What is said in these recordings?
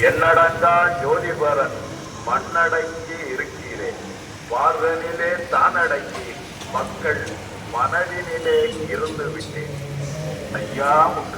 என்னடங்கா ஜோதிபரன் மண்ணடங்கி இருக்கிறேன். பார்வனிலே தானடங்கி மக்கள் மனதினிலே இருந்து விட்டேன் ஐயா முக்கு ஐயா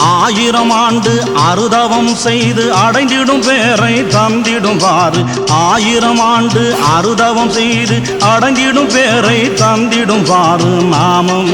ஆயிரம் ஆண்டு அருதவம் செய்து அடைந்திடும் பேரை தந்திடுவாறு ஆயிரம் ஆண்டு அருதவம் செய்து அடைந்திடும் பேரை தந்திடுவாறு நாமம்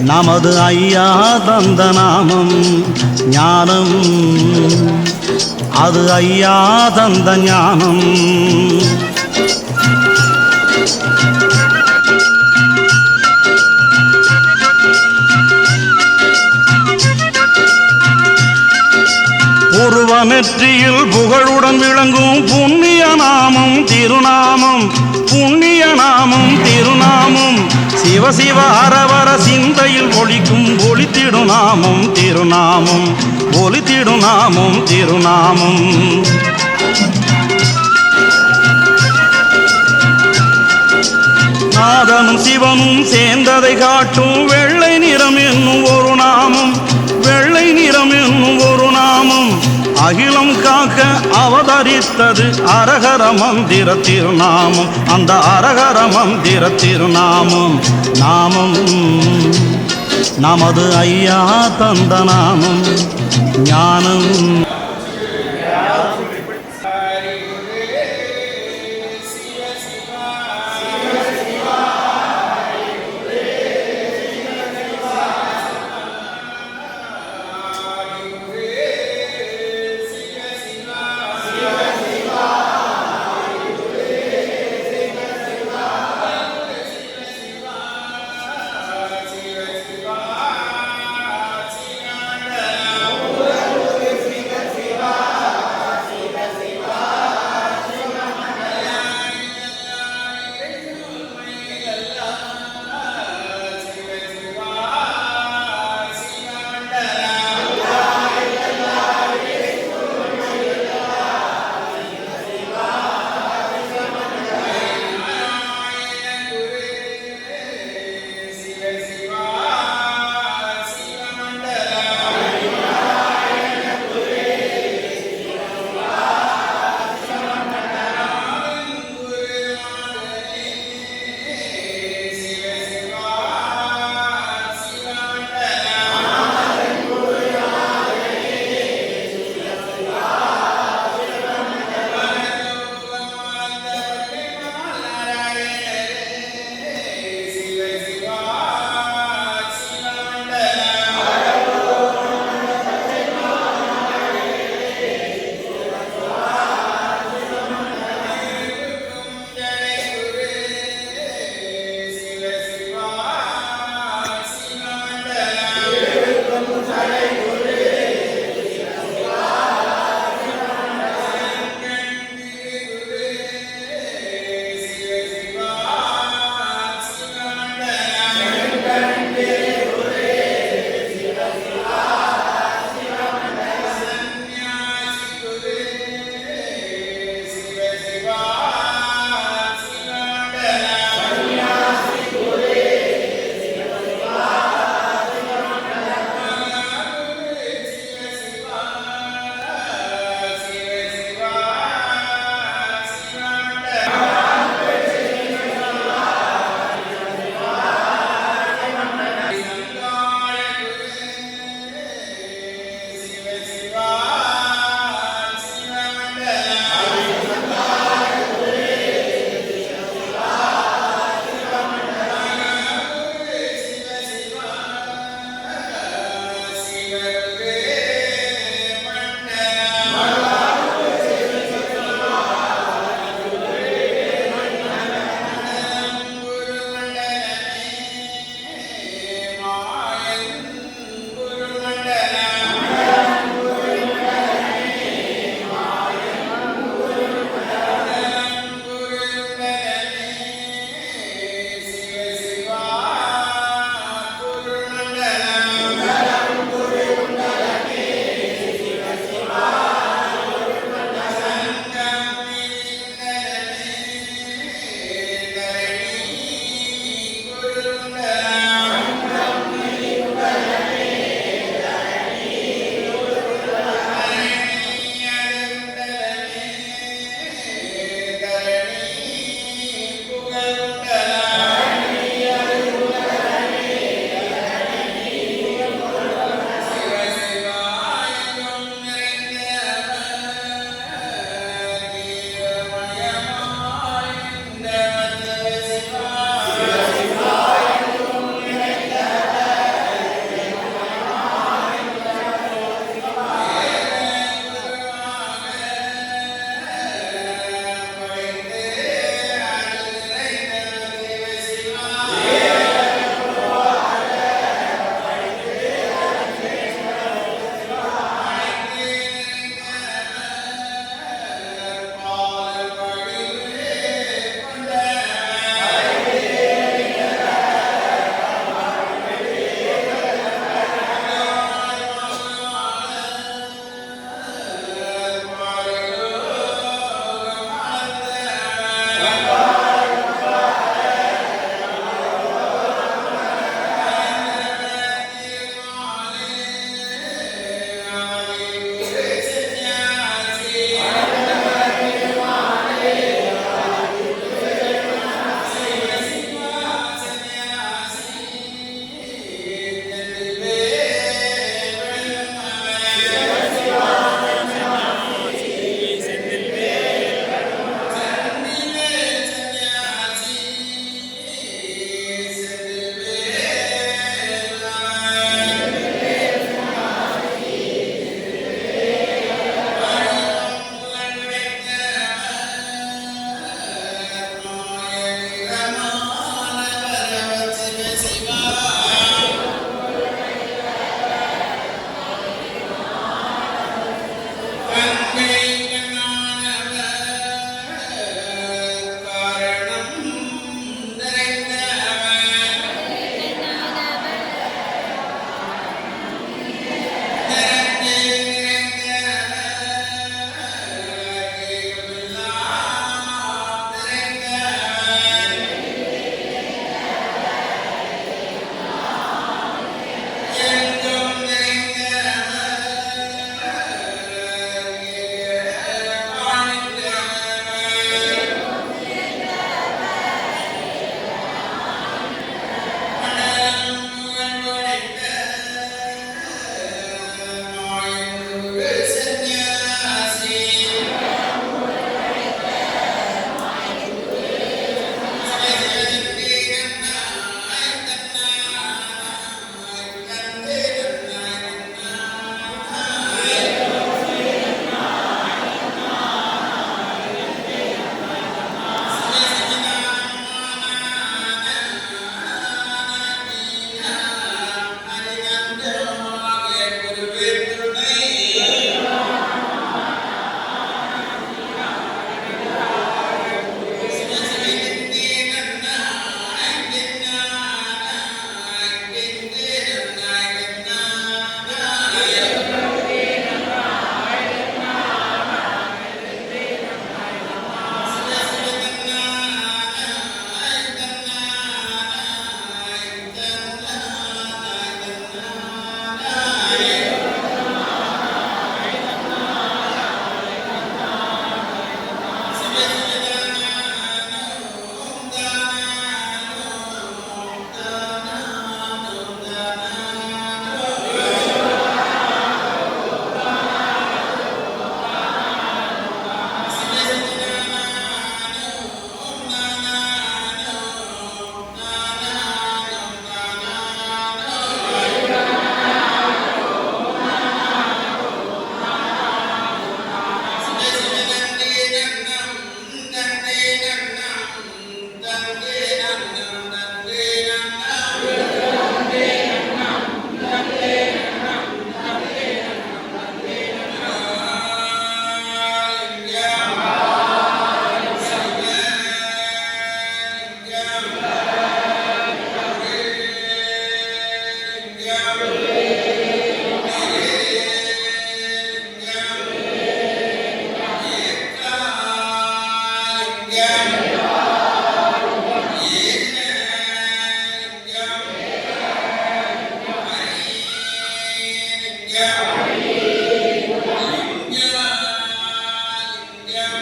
நமது ஐயா தந்த நாமம் ஞானம் அது ஐயா தந்த ஞானம். உருவ நெற்றியில் புகழுடன் விளங்கும் புண்ணிய நாமம் திருநாமம். புண்ணிய நாமம் திருநாமம். சிவ சிவ அரவர சிந்தையில் ஒழிக்கும் ஒளித்திடு நாமம் திருநாமம். ஒளித்திடு நாமம் திருநாமம். நாதனும் சிவனும் சேர்ந்ததை காட்டும் வெள்ளை நிறம் என்னும் ஒரு நாமம். வெள்ளை நிறம் என்னும் ஒரு நாமம். அகிலம் காக்க அவதரித்தது அரகர மந்திர திருநாமம். அந்த அரகர மந்திர திருநாமம் நாமம். நமது ஐயா தந்த நாமம் ஞானம்.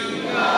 பிரபுவே